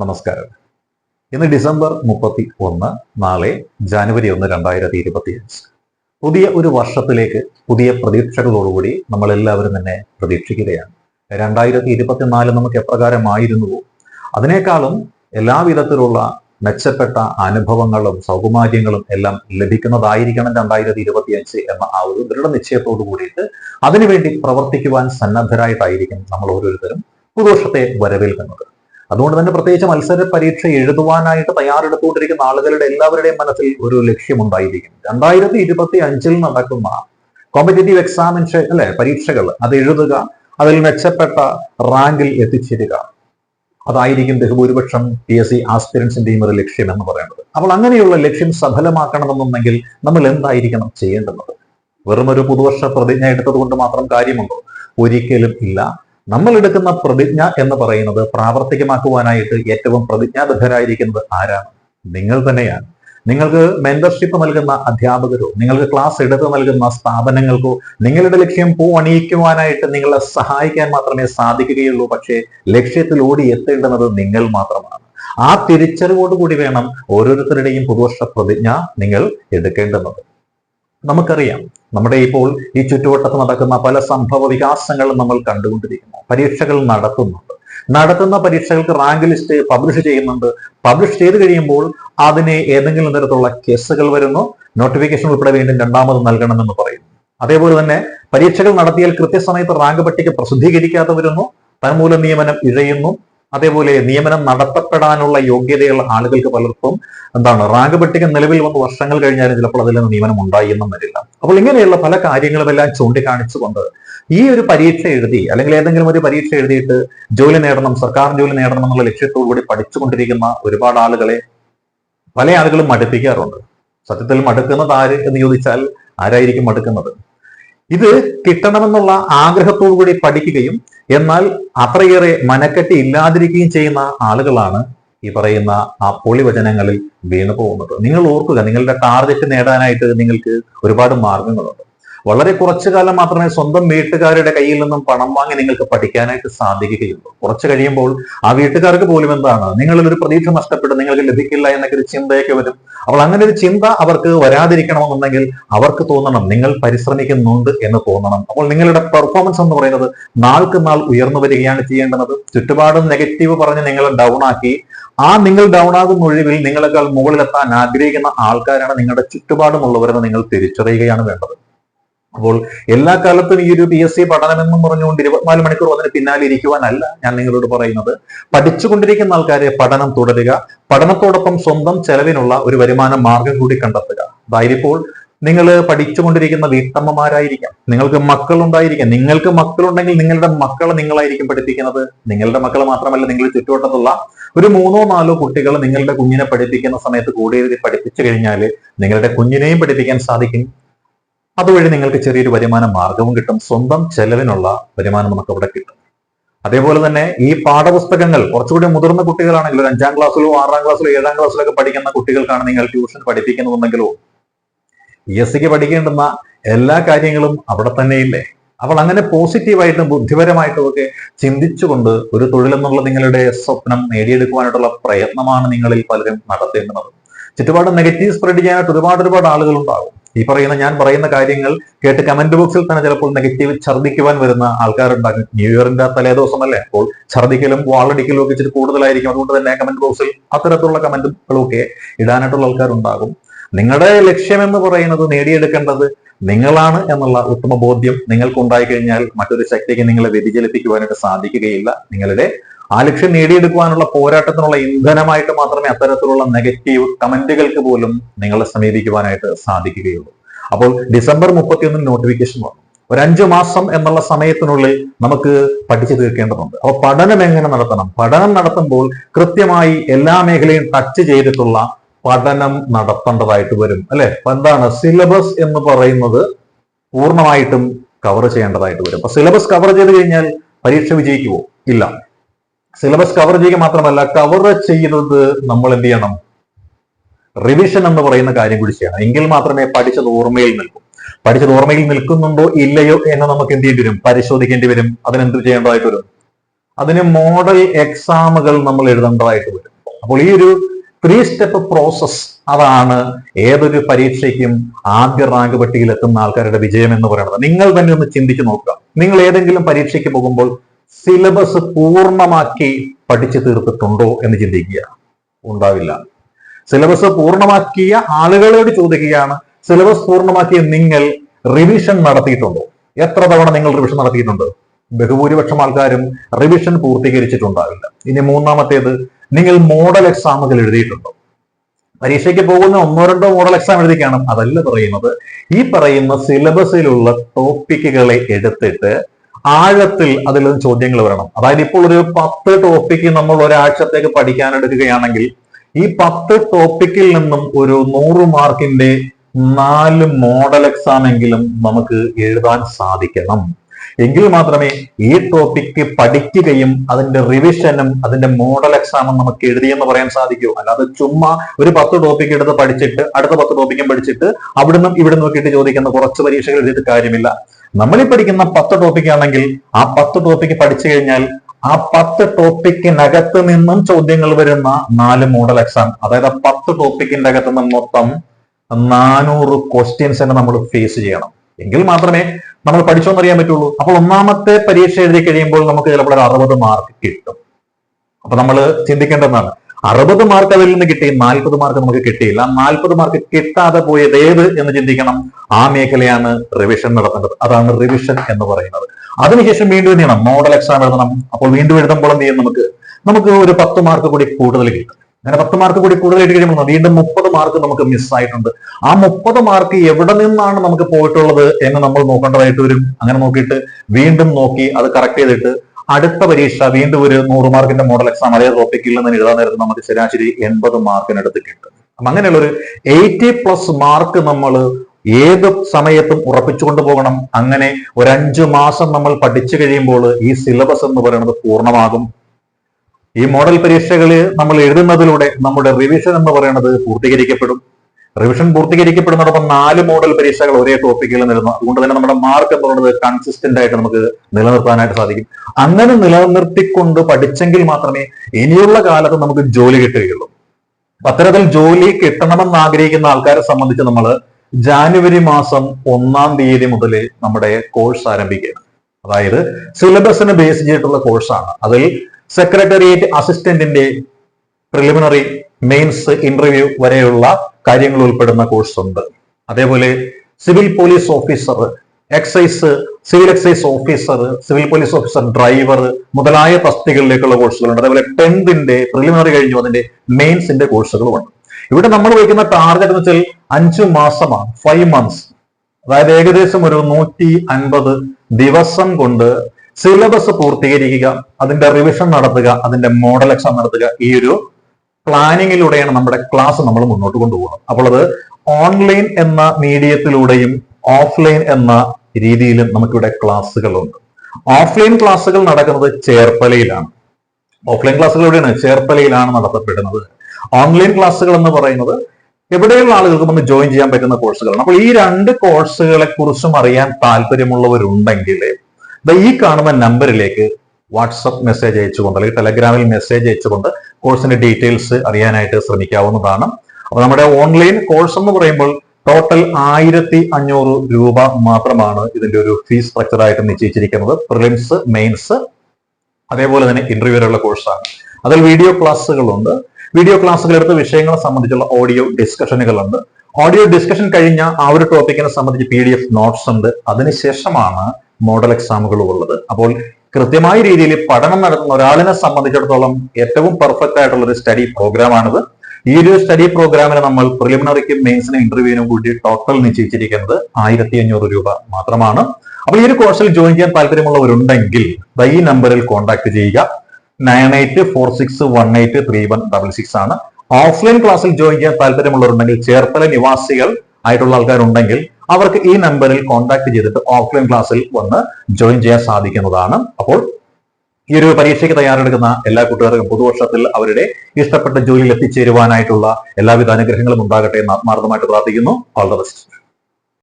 നമസ്കാരം. ഇന്ന് ഡിസംബർ മുപ്പത്തി ഒന്ന് നാളെ ജാനുവരി ഒന്ന് രണ്ടായിരത്തി ഇരുപത്തി അഞ്ച് പുതിയ ഒരു വർഷത്തിലേക്ക് പുതിയ പ്രതീക്ഷകളോടുകൂടി നമ്മൾ എല്ലാവരും തന്നെ പ്രതീക്ഷിക്കുകയാണ്. രണ്ടായിരത്തി ഇരുപത്തിനാല് നമുക്ക് എപ്രകാരമായിരുന്നുവോ അതിനേക്കാളും എല്ലാവിധത്തിലുള്ള മെച്ചപ്പെട്ട അനുഭവങ്ങളും സൗകുമാര്യങ്ങളും എല്ലാം ലഭിക്കുന്നതായിരിക്കണം രണ്ടായിരത്തി ഇരുപത്തി അഞ്ച് എന്ന ആ ഒരു ദൃഢനിശ്ചയത്തോടു കൂടിയിട്ട് അതിനുവേണ്ടി പ്രവർത്തിക്കുവാൻ സന്നദ്ധരായിട്ടായിരിക്കും നമ്മൾ ഓരോരുത്തരും പുതുവർഷത്തെ വരവേൽക്കുന്നത്. അതുകൊണ്ട് തന്നെ പ്രത്യേകിച്ച് മത്സര പരീക്ഷ എഴുതുവാനായിട്ട് തയ്യാറെടുത്തുകൊണ്ടിരിക്കുന്ന ആളുകളുടെ എല്ലാവരുടെയും മനസ്സിൽ ഒരു ലക്ഷ്യമുണ്ടായിരിക്കും. രണ്ടായിരത്തി ഇരുപത്തി അഞ്ചിൽ നടക്കുന്ന കോമ്പറ്റേറ്റീവ് എക്സാമിൻഷൻ അല്ലെ പരീക്ഷകൾ അത് എഴുതുക അതിൽ മെച്ചപ്പെട്ട റാങ്കിൽ എത്തിച്ചേരുക. അതായിരിക്കും ബഹുഭൂരിപക്ഷം പി എസ് സി ആസ്പിരൻസിന്റെയും ഒരു ലക്ഷ്യം എന്ന് പറയുന്നത്. അപ്പോൾ അങ്ങനെയുള്ള ലക്ഷ്യം സഫലമാക്കണമെന്നുണ്ടെങ്കിൽ നമ്മൾ എന്തായിരിക്കണം ചെയ്യേണ്ടത്? വെറും ഒരു പുതുവർഷ പ്രതിജ്ഞ എടുത്തത് കൊണ്ട് മാത്രം കാര്യമുണ്ടോ? ഒരിക്കലും ഇല്ല. നമ്മൾ എടുക്കുന്ന പ്രതിജ്ഞ എന്ന് പറയുന്നത് പ്രാവർത്തികമാക്കുവാനായിട്ട് ഏറ്റവും പ്രതിജ്ഞാബദ്ധരായിരിക്കുന്നത് ആരാണ്? നിങ്ങൾ തന്നെയാണ്. നിങ്ങൾക്ക് മെന്റർഷിപ്പ് നൽകുന്ന അധ്യാപകരോ നിങ്ങൾക്ക് ക്ലാസ് എടുത്ത് നൽകുന്ന സ്ഥാപനങ്ങൾക്കോ നിങ്ങളുടെ ലക്ഷ്യം പൂ അണിയിക്കുവാനായിട്ട് നിങ്ങളെ സഹായിക്കാൻ മാത്രമേ സാധിക്കുകയുള്ളൂ. പക്ഷേ ലക്ഷ്യത്തിൽ ഓടി എത്തേണ്ടുന്നത് നിങ്ങൾ മാത്രമാണ്. ആ തിരിച്ചറിവോടുകൂടി വേണം ഓരോരുത്തരുടെയും പുതുവർഷ പ്രതിജ്ഞ നിങ്ങൾ എടുക്കേണ്ടുന്നത്. നമുക്കറിയാം. നമ്മുടെ ഇപ്പോൾ ഈ ചുറ്റുവട്ടത്ത് നടക്കുന്ന പല സംഭവ വികാസങ്ങളും നമ്മൾ കണ്ടുകൊണ്ടിരിക്കുന്നു. പരീക്ഷകൾ നടത്തുന്നുണ്ട്. നടത്തുന്ന പരീക്ഷകൾക്ക് റാങ്ക് ലിസ്റ്റ് പബ്ലിഷ് ചെയ്യുന്നുണ്ട്. പബ്ലിഷ് ചെയ്ത് കഴിയുമ്പോൾ അതിനെ ഏതെങ്കിലും തരത്തിലുള്ള കേസുകൾ വരുന്നു. നോട്ടിഫിക്കേഷൻ ഉൾപ്പെടെ വീണ്ടും രണ്ടാമത് നൽകണമെന്ന് പറയുന്നു. അതേപോലെ തന്നെ പരീക്ഷകൾ നടത്തിയാൽ കൃത്യസമയത്ത് റാങ്ക് പട്ടിക പ്രസിദ്ധീകരിക്കാതെ വരുന്നു. തന്മൂലം നിയമനം ഇഴയുന്നു. അതേപോലെ നിയമനം നടത്തപ്പെടാനുള്ള യോഗ്യതയുള്ള ആളുകൾക്ക് പലർക്കും എന്താണ് റാങ്ക് പട്ടിക നിലവിൽ വന്ന് വർഷങ്ങൾ കഴിഞ്ഞാലും ചിലപ്പോൾ അതിൽ നിന്ന് നിയമനം ഉണ്ടായി എന്നും വരില്ല. അപ്പോൾ ഇങ്ങനെയുള്ള പല കാര്യങ്ങളുമെല്ലാം ചൂണ്ടിക്കാണിച്ചുകൊണ്ട് ഈ ഒരു പരീക്ഷ എഴുതി അല്ലെങ്കിൽ ഏതെങ്കിലും ഒരു പരീക്ഷ എഴുതിയിട്ട് ജോലി നേടണം സർക്കാർ ജോലി നേടണം എന്നുള്ള ലക്ഷ്യത്തോടു കൂടി പഠിച്ചുകൊണ്ടിരിക്കുന്ന ഒരുപാട് ആളുകളെ പല ആളുകളും മടുപ്പിക്കാറുണ്ട്. സത്യത്തിൽ മടുക്കുന്നത് ആര് എന്ന് ചോദിച്ചാൽ ആരായിരിക്കും മടുക്കുന്നത്? ഇത് കിട്ടണമെന്നുള്ള ആഗ്രഹത്തോടു കൂടി പഠിക്കുകയും എന്നാൽ അത്രയേറെ മനക്കെട്ടി ഇല്ലാതിരിക്കുകയും ചെയ്യുന്ന ആളുകളാണ് ഈ പറയുന്ന ആ പൊളിവചനങ്ങളിൽ വീണു പോകുന്നത് നിങ്ങൾ ഓർക്കുക നിങ്ങളുടെ ടാർഗറ്റ് നേടാനായിട്ട് നിങ്ങൾക്ക് ഒരുപാട് മാർഗങ്ങളുണ്ട്. വളരെ കുറച്ചു കാലം മാത്രമേ സ്വന്തം വീട്ടുകാരുടെ കയ്യിൽ നിന്നും പണം വാങ്ങി നിങ്ങൾക്ക് പഠിക്കാനായിട്ട് സാധിക്കുകയുള്ളൂ. കുറച്ച് കഴിയുമ്പോൾ ആ വീട്ടുകാർക്ക് പോലും എന്താണ്? നിങ്ങളിൽ ഒരു പ്രതീക്ഷ നഷ്ടപ്പെട്ട് നിങ്ങൾക്ക് ലഭിക്കില്ല എന്നൊക്കെ ഒരു ചിന്തയൊക്കെ വരും. അപ്പോൾ അങ്ങനെ ഒരു ചിന്ത അവർക്ക് വരാതിരിക്കണമെന്നുണ്ടെങ്കിൽ അവർക്ക് തോന്നണം നിങ്ങൾ പരിശ്രമിക്കുന്നുണ്ട് എന്ന് തോന്നണം. അപ്പോൾ നിങ്ങളുടെ പെർഫോമൻസ് എന്ന് പറയുന്നത് നാൾക്ക് നാൾ ഉയർന്നു വരികയാണ് ചെയ്യേണ്ടത് ചുറ്റുപാടും നെഗറ്റീവ് പറഞ്ഞ് നിങ്ങളെ ഡൗൺ ആക്കി. ആ നിങ്ങൾ ഡൗൺ ആകുന്ന ഒഴിവിൽ നിങ്ങളെക്കാൾ മുകളിലെത്താൻ ആഗ്രഹിക്കുന്ന ആൾക്കാരാണ് നിങ്ങളുടെ ചുറ്റുപാടുമുള്ളവരെന്ന് നിങ്ങൾ തിരിച്ചറിയുകയാണ് വേണ്ടത്. അപ്പോൾ എല്ലാ കാലത്തും ഈ ഒരു പി എസ് സി പഠനം എന്ന് പറഞ്ഞുകൊണ്ട് ഇരുപത്തിനാല് മണിക്കൂർ അതിന് പിന്നാലെ ഇരിക്കുവാനല്ല ഞാൻ നിങ്ങളോട് പറയുന്നത്. പഠിച്ചുകൊണ്ടിരിക്കുന്ന ആൾക്കാരെ പഠനം തുടരുക. പഠനത്തോടൊപ്പം സ്വന്തം ചെലവിനുള്ള ഒരു വരുമാന മാർഗം കൂടി കണ്ടെത്തുക. അതായതിപ്പോൾ നിങ്ങൾ പഠിച്ചുകൊണ്ടിരിക്കുന്ന വീട്ടമ്മമാരായിരിക്കാം. നിങ്ങൾക്ക് മക്കളുണ്ടായിരിക്കാം. നിങ്ങൾക്ക് മക്കളുണ്ടെങ്കിൽ നിങ്ങളുടെ മക്കളെ നിങ്ങളായിരിക്കും പഠിപ്പിക്കുന്നത്. നിങ്ങളുടെ മക്കൾ മാത്രമല്ല നിങ്ങൾ ചുറ്റുവട്ടത്തുള്ള ഒരു മൂന്നോ നാലോ കുട്ടികൾ നിങ്ങളുടെ കുഞ്ഞിനെ പഠിപ്പിക്കുന്ന സമയത്ത് കൂടെ പഠിപ്പിച്ചു കഴിഞ്ഞാൽ നിങ്ങളുടെ കുഞ്ഞിനെയും പഠിപ്പിക്കാൻ സാധിക്കും. അതുവഴി നിങ്ങൾക്ക് ചെറിയൊരു വരുമാന മാർഗവും കിട്ടും. സ്വന്തം ചെലവിനുള്ള വരുമാനം നമുക്ക് അവിടെ കിട്ടും. അതേപോലെ തന്നെ ഈ പാഠപുസ്തകങ്ങൾ കുറച്ചുകൂടി മുതിർന്ന കുട്ടികളാണെങ്കിൽ ഒരു അഞ്ചാം ക്ലാസ്സിലോ ആറാം ക്ലാസ്സിലോ ഏഴാം ക്ലാസ്സിലോ ഒക്കെ പഠിക്കുന്ന കുട്ടികൾക്കാണ് നിങ്ങൾ ട്യൂഷൻ പഠിപ്പിക്കുന്നുണ്ടെങ്കിലോ പി എസ് സിക്ക് പഠിക്കേണ്ടുന്ന എല്ലാ കാര്യങ്ങളും അവിടെ തന്നെയില്ലേ അപ്പോൾ അങ്ങനെ പോസിറ്റീവായിട്ടും ബുദ്ധിപരമായിട്ടും ഒക്കെ ചിന്തിച്ചുകൊണ്ട് ഒരു തൊഴിലെന്നുള്ള നിങ്ങളുടെ സ്വപ്നം നേടിയെടുക്കുവാനായിട്ടുള്ള പ്രയത്നമാണ് നിങ്ങളിൽ പലരും നടത്തേണ്ടുന്നത്. ചുറ്റുപാട് നെഗറ്റീവ് സ്പ്രെഡ് ചെയ്യാനായിട്ട് ഒരുപാട് ഒരുപാട് ആളുകൾ ഉണ്ടാകും ഈ പറയുന്ന ഞാൻ പറയുന്ന കാര്യങ്ങൾ കേട്ട് കമന്റ് ബോക്സിൽ തന്നെ ചിലപ്പോൾ നെഗറ്റീവ് ഛർദ്ദിക്കുവാൻ വരുന്ന ആൾക്കാരുണ്ടാകും. ന്യൂ ഇയറിന്റെ തലേദിവസമല്ലേ അപ്പോൾ ഛർദ്ദിക്കലും വാളടിക്കലും ഒക്കെ ഇച്ചിരി കൂടുതലായിരിക്കും. അതുകൊണ്ട് തന്നെ കമന്റ് ബോക്സിൽ അത്തരത്തിലുള്ള കമന്റുകളൊക്കെ ഇടാനായിട്ടുള്ള ആൾക്കാരുണ്ടാകും. നിങ്ങളുടെ ലക്ഷ്യം എന്ന് പറയുന്നത് നേടിയെടുക്കേണ്ടത് നിങ്ങളാണ് എന്നുള്ള ഉത്തമ ബോധ്യം നിങ്ങൾക്ക് ഉണ്ടായി കഴിഞ്ഞാൽ മറ്റൊരു ശക്തിക്ക് നിങ്ങളെ വ്യതിചലിപ്പിക്കുവാനായിട്ട് സാധിക്കുകയില്ല. നിങ്ങളുടെ ആ ലക്ഷ്യം നേടിയെടുക്കുവാനുള്ള പോരാട്ടത്തിനുള്ള ഇന്ധനമായിട്ട് മാത്രമേ അത്തരത്തിലുള്ള നെഗറ്റീവ് കമന്റുകൾക്ക് പോലും നിങ്ങളെ സമീപിക്കുവാനായിട്ട് സാധിക്കുകയുള്ളൂ. അപ്പോൾ ഡിസംബർ മുപ്പത്തിയൊന്നിന് നോട്ടിഫിക്കേഷൻ വന്നു. ഒരു അഞ്ചു മാസം എന്നുള്ള സമയത്തിനുള്ളിൽ നമുക്ക് പഠിച്ചു തീർക്കേണ്ടതുണ്ട്. അപ്പോൾ പഠനം എങ്ങനെ നടത്തണം? പഠനം നടത്തുമ്പോൾ കൃത്യമായി എല്ലാ മേഖലയും ടച്ച് ചെയ്തിട്ടുള്ള പഠനം നടത്തേണ്ടതായിട്ട് വരും. അല്ലെ? എന്താണ്? സിലബസ് എന്ന് പറയുന്നത് പൂർണമായിട്ടും കവർ ചെയ്യേണ്ടതായിട്ട് വരും. അപ്പൊ സിലബസ് കവർ ചെയ്ത് കഴിഞ്ഞാൽ പരീക്ഷ വിജയിക്കുമോ ഇല്ല. സിലബസ് കവർ ചെയ്യുക മാത്രമല്ല കവർ ചെയ്യുന്നത് നമ്മൾ എന്ത് ചെയ്യണം? റിവിഷൻ എന്ന് പറയുന്ന കാര്യം കൂടി ചെയ്യണം. എങ്കിൽ മാത്രമേ പഠിച്ചത് ഓർമ്മയിൽ നിൽക്കൂ. പഠിച്ചത് ഓർമ്മയിൽ നിൽക്കുന്നുണ്ടോ ഇല്ലയോ എന്ന് നമുക്ക് എന്ത് ചെയ്യേണ്ടി വരും? പരിശോധിക്കേണ്ടി വരും. അതിനെന്ത് ചെയ്യേണ്ടതായിട്ട് വരും? അതിന് മോഡൽ എക്സാമുകൾ നമ്മൾ എഴുതേണ്ടതായിട്ട് വരും. അപ്പോൾ ഈ ഒരു ത്രീ സ്റ്റെപ്പ് പ്രോസസ് അതാണ് ഏതൊരു പരീക്ഷയ്ക്കും ആദ്യ റാങ്ക് പട്ടികയിൽ എത്തുന്ന ആൾക്കാരുടെ വിജയം എന്ന് പറയുന്നത്. നിങ്ങൾ തന്നെ ഒന്ന് ചിന്തിച്ചു നോക്കുക. നിങ്ങൾ ഏതെങ്കിലും പരീക്ഷയ്ക്ക് പോകുമ്പോൾ സിലബസ് പൂർണമാക്കി പഠിച്ചു തീർത്തിട്ടുണ്ടോ എന്ന് ചിന്തിക്കുക. ഉണ്ടാവില്ല. സിലബസ് പൂർണമാക്കിയ ആളുകളോട് ചോദിക്കുകയാണ് സിലബസ് പൂർണമാക്കിയ നിങ്ങൾ റിവിഷൻ നടത്തിയിട്ടുണ്ടോ? എത്ര തവണ നിങ്ങൾ റിവിഷൻ നടത്തിയിട്ടുണ്ട്? ബഹുഭൂരിപക്ഷം ആൾക്കാരും റിവിഷൻ പൂർത്തീകരിച്ചിട്ടുണ്ടാവില്ല. ഇനി മൂന്നാമത്തേത് നിങ്ങൾ മോഡൽ എക്സാമുകൾ എഴുതിയിട്ടുണ്ടോ? പരീക്ഷയ്ക്ക് പോകുന്ന ഒന്നോ രണ്ടോ മോഡൽ എക്സാം എഴുതി കാണും അതല്ല പറയുന്നത് ഈ പറയുന്ന സിലബസിലുള്ള ടോപ്പിക്കുകളെ എടുത്തിട്ട് ആഴത്തിൽ അതിൽ നിന്ന് ചോദ്യങ്ങൾ വരണം. അതായത് ഇപ്പോൾ ഒരു പത്ത് ടോപ്പിക്ക് നമ്മൾ ഒരാഴ്ചത്തേക്ക് പഠിക്കാൻ എടുക്കുകയാണെങ്കിൽ ഈ പത്ത് ടോപ്പിക്കിൽ നിന്നും ഒരു നൂറ് മാർക്കിന്റെ നാല് മോഡൽ എക്സാം എങ്കിലും നമുക്ക് എഴുതാൻ സാധിക്കണം. എങ്കിൽ മാത്രമേ ഈ ടോപ്പിക്ക് പഠിക്കുകയും അതിന്റെ റിവിഷനും അതിന്റെ മോഡൽ എക്സാമും നമുക്ക് എഴുതിയെന്ന് പറയാൻ സാധിക്കൂ. അല്ലാതെ ചുമ്മാ ഒരു പത്ത് ടോപ്പിക്ക് എടുത്ത് പഠിച്ചിട്ട് അടുത്ത പത്ത് ടോപ്പിക്കും പഠിച്ചിട്ട് അവിടുന്ന് ഇവിടെ നോക്കിയിട്ട് ചോദിക്കുന്ന കുറച്ച് പരീക്ഷകൾ എഴുതിയിട്ട് കാര്യമില്ല. നമ്മളീ പഠിക്കുന്ന പത്ത് ടോപ്പിക് ആണെങ്കിൽ ആ പത്ത് ടോപ്പിക് പഠിച്ചു കഴിഞ്ഞാൽ ആ പത്ത് ടോപ്പിക്കിനകത്ത് നിന്നും ചോദ്യങ്ങൾ വരുന്ന നാല് മോഡൽ എക്സാം അതായത് ആ പത്ത് ടോപ്പിക്കിന്റെ അകത്ത് നിന്ന് മൊത്തം നാനൂറ് ക്വസ്റ്റ്യൻസ് തന്നെ നമ്മൾ ഫേസ് ചെയ്യണം. എങ്കിൽ മാത്രമേ നമ്മൾ പഠിച്ചോന്നറിയാൻ പറ്റുള്ളൂ. അപ്പോൾ ഒന്നാമത്തെ പരീക്ഷ എഴുതി കഴിയുമ്പോൾ നമുക്ക് ചിലപ്പോൾ ഒരു അറുപത് മാർക്ക് കിട്ടും. അപ്പൊ നമ്മൾ ചിന്തിക്കേണ്ടതാണ് അറുപത് മാർക്ക് അതിൽ നിന്ന് കിട്ടി നാൽപ്പത് മാർക്ക് നമുക്ക് കിട്ടിയില്ല. നാൽപ്പത് മാർക്ക് കിട്ടാതെ പോയത് ഏത് എന്ന് ചിന്തിക്കണം. ആ മേഖലയാണ് റിവിഷൻ നടത്തേണ്ടത്. അതാണ് റിവിഷൻ എന്ന് പറയുന്നത്. അതിനുശേഷം വീണ്ടും എന്ത് ചെയ്യണം? മോഡൽ എക്സാം എഴുതണം. അപ്പോൾ വീണ്ടും എഴുതുമ്പോൾ എന്ത് ചെയ്യും നമുക്ക്? നമുക്ക് ഒരു പത്ത് മാർക്ക് കൂടി കൂടുതൽ കിട്ടും. അങ്ങനെ പത്ത് മാർക്ക് കൂടി കൂടുതലായിട്ട് കഴിയുമ്പോൾ വീണ്ടും മുപ്പത് മാർക്ക് നമുക്ക് മിസ്സായിട്ടുണ്ട് ആ മുപ്പത് മാർക്ക് എവിടെ നിന്നാണ് നമുക്ക് പോയിട്ടുള്ളത് എന്ന് നമ്മൾ നോക്കേണ്ടതായിട്ട് വരും. അങ്ങനെ നോക്കിയിട്ട് വീണ്ടും നോക്കി അത് കറക്റ്റ് ചെയ്തിട്ട് അടുത്ത പരീക്ഷ വീണ്ടും ഒരു നൂറ് മാർക്കിന്റെ മോഡൽ എക്സാം അതേ ടോപ്പിക്കിൽ നിന്ന് എഴുതാൻ നേരത്ത് നമുക്ക് ശരാശരി എൺപത് മാർക്കിനടുത്ത് കിട്ടും. അപ്പൊ അങ്ങനെയുള്ള ഒരു എയ്റ്റി പ്ലസ് മാർക്ക് നമ്മൾ ഏത് സമയത്തും ഉറപ്പിച്ചുകൊണ്ട് പോകണം. അങ്ങനെ ഒരു അഞ്ചു മാസം നമ്മൾ പഠിച്ചു കഴിയുമ്പോൾ ഈ സിലബസ് എന്ന് പറയുന്നത് പൂർണമാകും. ഈ മോഡൽ പരീക്ഷകൾ നമ്മൾ എഴുതുന്നതിലൂടെ നമ്മുടെ റിവിഷൻ എന്ന് പറയുന്നത് പൂർത്തീകരിക്കപ്പെടും. റിവിഷൻ പൂർത്തീകരിക്കപ്പെടുന്നതോടൊപ്പം നാല് മോഡൽ പരീക്ഷകൾ ഒരേ ടോപ്പിക്കിൽ നിന്നിരുന്നു അതുകൊണ്ട് തന്നെ നമ്മുടെ മാർക്ക് എന്ന് പറയുന്നത് കൺസിസ്റ്റന്റ് ആയിട്ട് നമുക്ക് നിലനിർത്താനായിട്ട് സാധിക്കും. അങ്ങനെ നിലനിർത്തിക്കൊണ്ട് പഠിച്ചെങ്കിൽ മാത്രമേ ഇനിയുള്ള കാലത്ത് നമുക്ക് ജോലി കിട്ടുകയുള്ളൂ. അത്തരത്തിൽ ജോലി കിട്ടണമെന്ന് ആഗ്രഹിക്കുന്ന ആൾക്കാരെ സംബന്ധിച്ച് നമ്മൾ ജാനുവരി മാസം ഒന്നാം തീയതി മുതൽ നമ്മുടെ കോഴ്സ് ആരംഭിക്കുകയാണ്. അതായത് സിലബസിന് ബേസ് ചെയ്തിട്ടുള്ള കോഴ്സാണ് അതിൽ സെക്രട്ടേറിയറ്റ് അസിസ്റ്റന്റിന്റെ പ്രിലിമിനറി മെയിൻസ് ഇന്റർവ്യൂ വരെയുള്ള കാര്യങ്ങൾ ഉൾപ്പെടുന്ന കോഴ്സ് ഉണ്ട്. അതേപോലെ civil police officer excise civil excise officer civil police officer driver മുതലായ തസ്തികളിലേക്കുള്ള കോഴ്സുകളുണ്ട് അതേപോലെ ടെൻത്തിന്റെ പ്രിലിമിനറി കഴിഞ്ഞു അതിന്റെ മെയിൻസിന്റെ കോഴ്സുകളുമുണ്ട് ഇവിടെ നമ്മൾ വയ്ക്കുന്ന ടാർഗറ്റ് എന്ന് വെച്ചാൽ അഞ്ചു മാസമാണ് ഫൈവ് മന്ത്സ് അതായത് ഏകദേശം ഒരു നൂറ്റി അൻപത് ദിവസം കൊണ്ട് സിലബസ് പൂർത്തീകരിക്കുക അതിന്റെ റിവിഷൻ നടത്തുക അതിന്റെ മോഡൽ എക്സാം നടത്തുക ഈ ഒരു പ്ലാനിങ്ങിലൂടെയാണ് നമ്മുടെ ക്ലാസ് നമ്മൾ മുന്നോട്ട് കൊണ്ടുപോകുന്നത്. അപ്പോൾ അത് ഓൺലൈൻ എന്ന മീഡിയത്തിലൂടെയും ഓഫ്ലൈൻ എന്ന രീതിയിലും നമുക്കിവിടെ ക്ലാസ്സുകളുണ്ട്. ഓഫ്ലൈൻ ക്ലാസ്സുകൾ നടക്കുന്നത് ചേർപ്പലയിലാണ്. ഓഫ്ലൈൻ ക്ലാസ്സുകൾ എവിടെയാണ്? ചേർപ്പലയിലാണ് നടത്തപ്പെടുന്നത്. ഓൺലൈൻ ക്ലാസ്സുകൾ എന്ന് പറയുന്നത് എവിടെയുള്ള ആളുകൾക്ക് വന്ന് ജോയിൻ ചെയ്യാൻ പറ്റുന്ന കോഴ്സുകളാണ്. അപ്പോൾ ഈ രണ്ട് കോഴ്സുകളെ കുറിച്ചും അറിയാൻ താല്പര്യമുള്ളവരുണ്ടെങ്കിൽ ഈ കാണുന്ന നമ്പറിലേക്ക് വാട്സപ്പ് മെസ്സേജ് അയച്ചുകൊണ്ട് അല്ലെങ്കിൽ ടെലഗ്രാമിൽ മെസ്സേജ് അയച്ചുകൊണ്ട് കോഴ്സിന്റെ ഡീറ്റെയിൽസ് അറിയാനായിട്ട് ശ്രമിക്കാവുന്നതാണ്. അപ്പൊ നമ്മുടെ ഓൺലൈൻ കോഴ്സ് എന്ന് പറയുമ്പോൾ ടോട്ടൽ ആയിരത്തി അഞ്ഞൂറ് രൂപ മാത്രമാണ് ഇതിന്റെ ഒരു ഫീസ് സ്ട്രക്ചർ ആയിട്ട് നിശ്ചയിച്ചിരിക്കുന്നത്. പ്രിലിംസ് മെയിൻസ് അതേപോലെ തന്നെ ഇന്റർവ്യൂ ഉള്ള കോഴ്സാണ് അതിൽ വീഡിയോ ക്ലാസ്സുകളുണ്ട് വീഡിയോ ക്ലാസ്സുകൾ എടുത്ത വിഷയങ്ങളെ സംബന്ധിച്ചുള്ള ഓഡിയോ ഡിസ്കഷനുകളുണ്ട് ഓഡിയോ ഡിസ്കഷൻ കഴിഞ്ഞ ആ ഒരു ടോപ്പിക്കിനെ സംബന്ധിച്ച് പി ഡി എഫ് നോട്ട്സ് ഉണ്ട് അതിനുശേഷമാണ് മോഡൽ എക്സാമുകൾ ഉള്ളത്. അപ്പോൾ കൃത്യമായ രീതിയിൽ പഠനം നടത്തുന്ന ഒരാളിനെ സംബന്ധിച്ചിടത്തോളം ഏറ്റവും പെർഫെക്റ്റ് ആയിട്ടുള്ള ഒരു സ്റ്റഡി പ്രോഗ്രാമാണിത് ഈ ഒരു സ്റ്റഡി പ്രോഗ്രാമിന് നമ്മൾ പ്രിലിമിനറിക്കും മെയിൻസിനും ഇന്റർവ്യൂവിനും കൂടി ടോട്ടൽ നിശ്ചയിച്ചിരിക്കുന്നത് ആയിരത്തി അഞ്ഞൂറ് രൂപ മാത്രമാണ്. അപ്പോൾ ഈ ഒരു കോഴ്സിൽ ജോയിൻ ചെയ്യാൻ താല്പര്യമുള്ളവരുണ്ടെങ്കിൽ ഈ നമ്പറിൽ കോൺടാക്ട് ചെയ്യുക. Nine eight four six one eight three one double six ആണ്. ഓഫ്ലൈൻ ക്ലാസ്സിൽ ജോയിൻ ചെയ്യാൻ താല്പര്യമുള്ളവരുണ്ടെങ്കിൽ ചേർത്തല നിവാസികൾ ആയിട്ടുള്ള ആൾക്കാരുണ്ടെങ്കിൽ അവർക്ക് ഈ നമ്പറിൽ കോൺടാക്ട് ചെയ്തിട്ട് ഓഫ്ലൈൻ ക്ലാസ്സിൽ വന്ന് ജോയിൻ ചെയ്യാൻ സാധിക്കുന്നതാണ്. അപ്പോൾ ഈ ഒരു പരീക്ഷയ്ക്ക് തയ്യാറെടുക്കുന്ന എല്ലാ കൂട്ടുകാർക്കും പുതുവർഷത്തിൽ അവരുടെ ഇഷ്ടപ്പെട്ട ജോലിയിൽ എത്തിച്ചേരുവാനായിട്ടുള്ള എല്ലാവിധ അനുഗ്രഹങ്ങളും ഉണ്ടാകട്ടെ എന്ന് ആത്മാർത്ഥമായിട്ട് പ്രാർത്ഥിക്കുന്നു. All the best